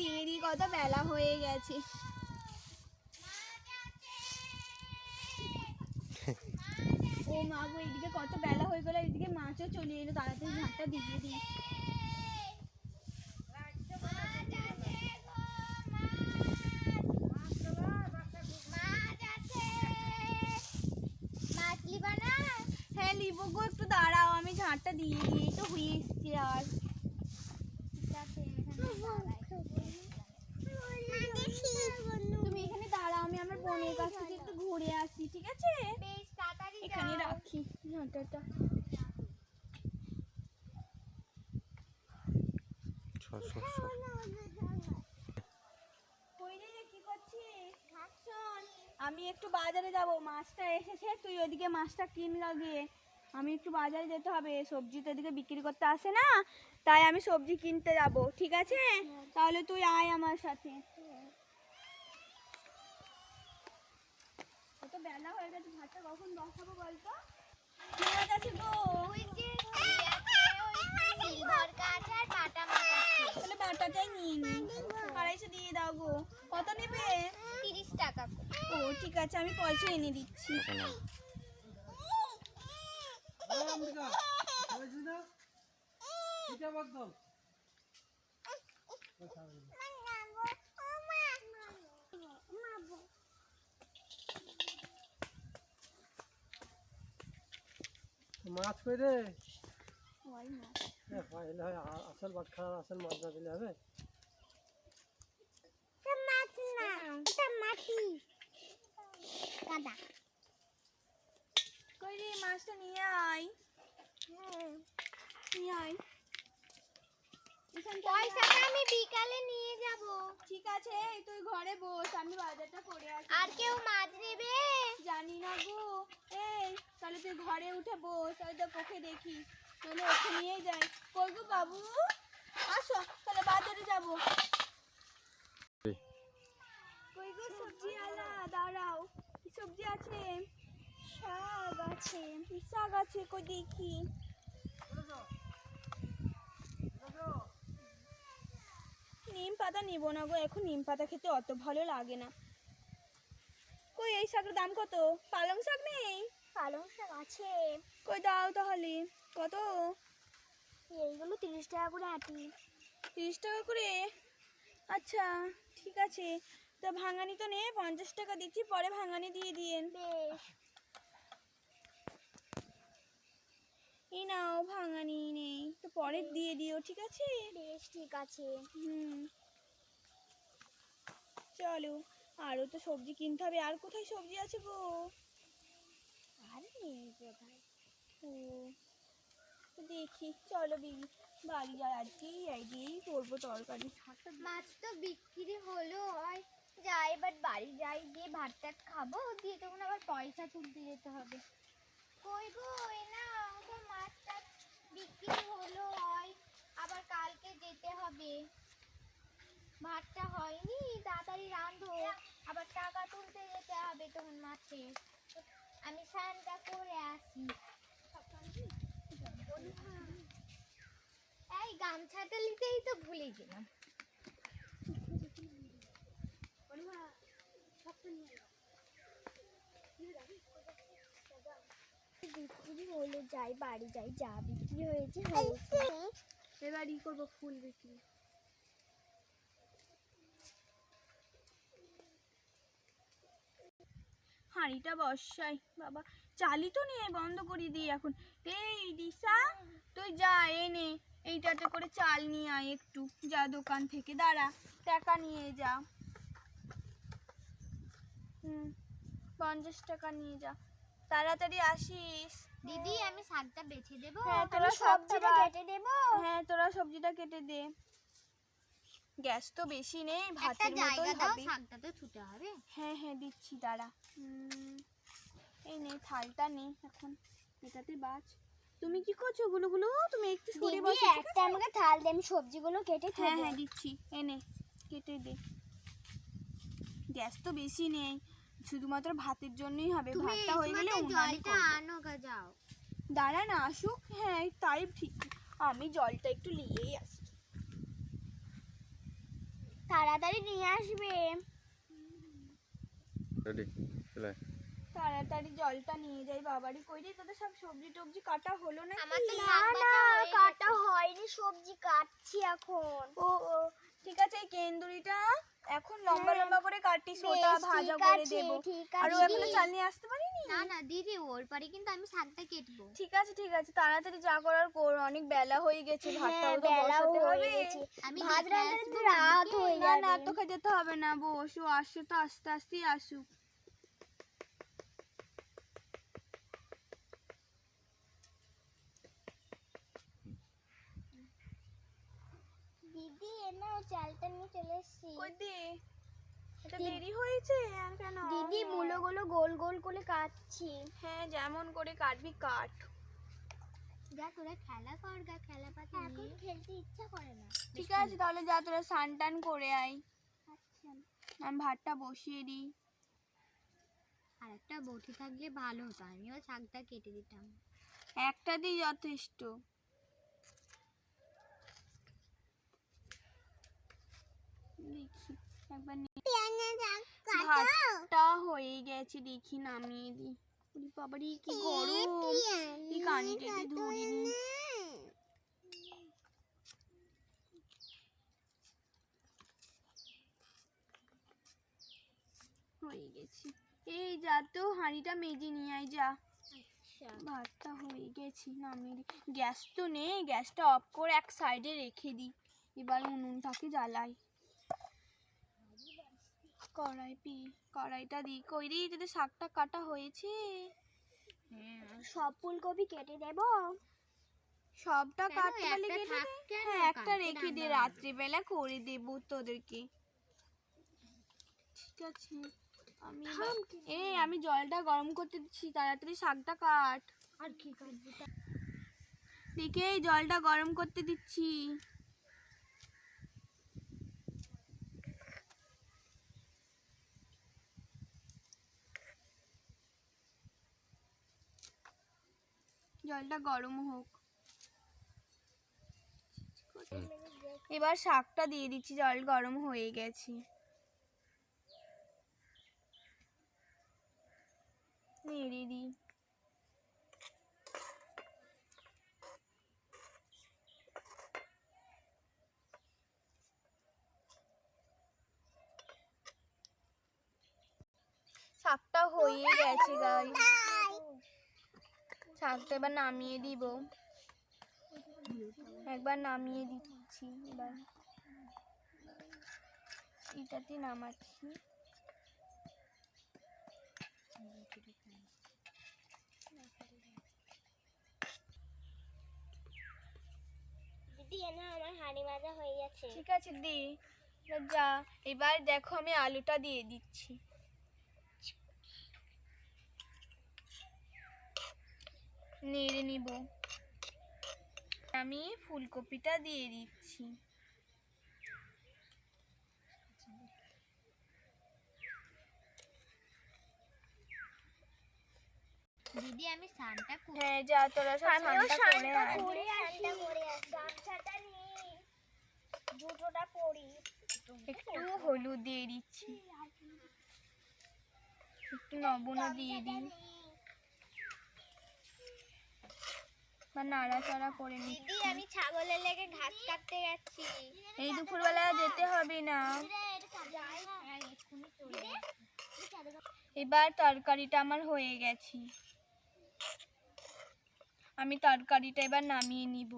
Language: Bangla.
দিয়ে দিই কত বেলা হয়ে গেছে। ও মা গো এইদিকে কত বেলা হয়ে গেল এইদিকে মাছও চলে এলো তাড়াতাড়ি ঝাঁটটা দিয়ে দিই। হ্যাঁ লিবো গো একটু দাঁড়াও আমি ঝাঁটটা দিয়ে দিই তো হয়ে এসছে আর তুমি এখানে দাঁড়াও আমি আমার বোনের কাছ ঘুরে আসি ঠিক আছে? এখানে রাখি। সর সর সর কই করছিস? শোন। আমি একটু বাজারে যাব। মাছটা এসেছে তুই ওদিকে মাছটা কিন লাগিয়ে আমি একটু বাজারে যেতে হবে। সবজি তো এদিকে বিক্রি করতে আসে না তাই আমি সবজি কিনতে যাব ঠিক আছে? তাহলে তুই আয় আমার সাথে। বেলা হয়ে গেছে ভাতটা কখন বসাবো বলতো? ঠিক আছে গো। তাহলে বাটাটাই নিয়ে নি। আড়াইশো দিয়ে দাও গো। কত নেবে? ও ঠিক আছে আমি পয়সা এনে দিচ্ছি। মাছ কই রে? না। এ হয় আসল মাছ খাওয়া আসল মাছ না দিলে হবে? কই রে মাছটা নিয়ে আয়। নিয়ে আয়। আয়। আমি বিকালে নিয়ে যাব। ঠিক আছে তুই ঘরে বস আমি বাজারটা করে আসি। আর কেউ মাছ নেবে? জানি না গো। এই তাহলে তুই ঘরে উঠে বস ওই তো ওকে দেখি। তাহলে ওকে নিয়ে যাই। কই গো বাবু? আসো তাহলে বাজারে যাব। কই গো সবজি আলা দাঁড়াও কি সবজি আছে? শাক আছে শাক আছে? কই দেখি। নিম পাতা নিব না গো এখন নিম পাতা খেতে অত ভালো লাগে না। কই এই শাকের দাম কত? পালং শাক নেই? পালং শাক আছে। কই দাও তাহলে কত? এইগুলো তিরিশ টাকা করে আটি। তিরিশ টাকা করে? আচ্ছা ঠিক আছে। তা ভাঙানি তো নে পঞ্চাশ টাকা দিচ্ছি পরে ভাঙানি দিয়ে দিয়েন। বেশ। এই নাও ভাঙানি। পরে দিয়ে দিও ঠিক আছে? বেশ ঠিক আছে। হুম। চলো আরও তো সবজি কিনতে হবে। আর কোথায় সবজি আছে গো? আর নেই কোথায়? ও তো দেখি। চলো বিবি বাড়ি যাই আজকেই দিয়েই করব তরকারি। মাছ তো বিক্রি হলো হয় যাই এবার বাড়ি যাই গিয়ে ভাত টাত খাব। দিয়ে তখন আবার পয়সা তুলতে যেতে হবে। কই গো না বিক্রি হলো, হয়। আবার কালকে যেতে হবে। ভাতটা হয়নি, তাড়াতাড়ি রাঁধো আবার টাকা তুলতে যেতে হবে তখন মাছের আমি স্নানটা করে আসি। এই গামছাটা নিতেই তো ভুলে গেলাম। বিক্রি হলো, যাই বাড়ি যাই, যা বিক্রি হয়েছে হয়েছে এবার ই করব ফুল বিক্রি। হাঁড়িটা বসাই, বাবা। চালি তো নিয়ে বন্ধ করে দিই এখন। এই দিশা, তুই যা এনে এইটাতে করে চাল নিয়ে আয় একটু। যা দোকান থেকে, দাঁড়া। টাকা নিয়ে যা। হুম, পঞ্চাশ টাকা নিয়ে যা। তাড়াতাড়ি আসিস। দিদি আমি শাকটা বেছে দেবো। হ্যাঁ, তোরা সবজিটা কেটে। দেবো। হ্যাঁ তোরা সবজিটা কেটে দে। গ্যাস তো বেশি নেই ভাতের মতোই দাও হবে। শাকটা তো ছুটে হবে। হ্যাঁ হ্যাঁ দিচ্ছি দাঁড়া। এই নে থালটা নে এখন। এটাতে বাজ। তুমি কি করছগুলো গুলো তুমি একটু সরে বসো একটা আমাকে থাল দে আমি সবজিগুলো কেটে হ্যাঁ হ্যাঁ দিচ্ছি। এনে কেটে দে। গ্যাস তো বেশি নেই। শুধুমাত্র ভাতের জন্যই হবে ভাতটা হয়ে গেলে জলটা আনো যাও। দাঁড়া না আসুক হ্যাঁ তাই ঠিক। আমি জলটা একটু নিয়েই আসি। তাড়াতাড়ি নিয়ে আসবে। তাড়াতাড়ি জলটা নিয়ে যাই বাবারই কই রে তোদের সব সবজি টবজি কাটা হলো না আমার তো না না কাটা হয়নি সবজি কাটছি এখন। ও ও। ঠিক আছে এই কেন্দুরিটা এখন লম্বা লম্বা করে কাটিস ওটা ভাজা ঠিক করে দেব। আর ও আছে। এখনও চাল নিয়ে আসতে পারিনি? না না দিদি ওর পারে কিন্তু আমি শাকটা কেটবো। ঠিক আছে ঠিক আছে তাড়াতাড়ি যা করার কর অনেক বেলা হয়ে গেছে ভাতটাও তো হ্যাঁ, বসাতে হয়ে হবে। আমি ভাত রান্না রাত হয়ে যাবে না না তোকে যেতে হবে না বসো আসো তো আস্তে আস্তেই আসুক দিদি এ নাও চালটা নিয়ে চলে এসেছি। কই দি? এটা দেরি হয়েছে আর কেন? দিদি মুলোগুলো গোল গোল করে কাটছি। হ্যাঁ যেমন করে কাটবি কাট। যা তোরা খেলা কর গা খেলা পাতি এখন খেলতে ইচ্ছা করে না। ঠিক আছে তাহলে যা তোরা স্নান টান করে আয়। আচ্ছা। আমি ভাতটা বসিয়ে দিই। আর একটা বটি থাকলে ভালো হতো আমিও শাকটা কেটে দিতাম। একটা দিয়ে যথেষ্ট। দেখি একবার ভাতটা হয়ে গেছে দেখি নামিয়ে দিই। বাবারে কি গরম। এই কানিটাতে ধরিনি হয়ে গেছে। এই যা তো হাঁড়িটা মেজে নিয়ে আয় যা। আচ্ছা। ভাতটা হয়ে গেছে নামিয়ে দিই গ্যাস তো নেই গ্যাসটা অফ করে এক সাইডে রেখে দিই এবার উনুনটাকে জ্বালাই। কড়াই পি কড়াইটা দিই তোদের শাকটা কাটা হয়েছে। সব ফুলকপি কেটে দেব। সবটা কাটতে পারলে কেটে দে। হ্যাঁ একটা রেখে রাত্রিবেলা করে দেবো তোদেরকে। ঠিক আছে আমি এবার- এই আমি জলটা গরম করতে দিচ্ছি তাড়াতাড়ি শাকটা কাট। আর কি কাটবো দেখে এই জলটা গরম করতে দিচ্ছি। জলটা গরম হোক। এবার শাকটা দিয়ে দিচ্ছি জল গরম হয়ে গেছে। নেড়ে দিই। শাকটা হয়ে গেছে গাই শাকটা এবার নামিয়ে দিব। একবার নামিয়ে দিচ্ছি এবার এটাতে নামাচ্ছি। দিদি আমার হাঁড়ি মাজা হয়ে গেছে। ঠিক আছে দি যা। এবার দেখো আমি আলুটা দিয়ে দিচ্ছি। নেড়ে নিব। আমি ফুলকপিটা দিয়ে দিচ্ছি। দিদি আমি স্নানটা করে হ্যাঁ যা তোরা সব স্নানটা করে আয়। গামছাটা নিই জুতোটা পরি। একটু হলুদ দিয়ে দিচ্ছি। একটু লবণও দিয়ে দিই বা নাড়াচাড়া করে নিই দিদি আমি ছাগলের লেগে ঘাস কাটতে যাচ্ছি। এই দুপুরবেলা যেতে হবে না। এবার তরকারিটা আমার হয়ে গেছে। আমি তরকারিটা এবার নামিয়ে নিব।